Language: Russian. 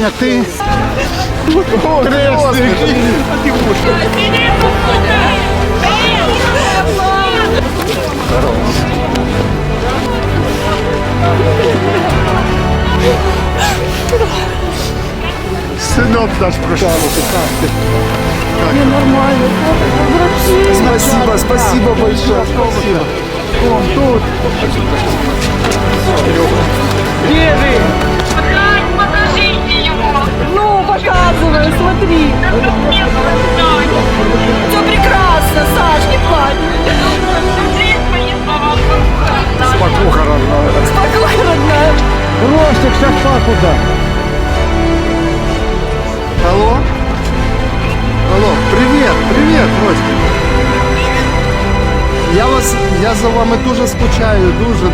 А ти? Крестик. А ти Сынок наш прошел. Спасибо, спасибо большое. Спасибо. Он тут. Дам. Алло? Алло, привет, привет, Ростик. Я вас, я за вами дуже скучаю, дуже.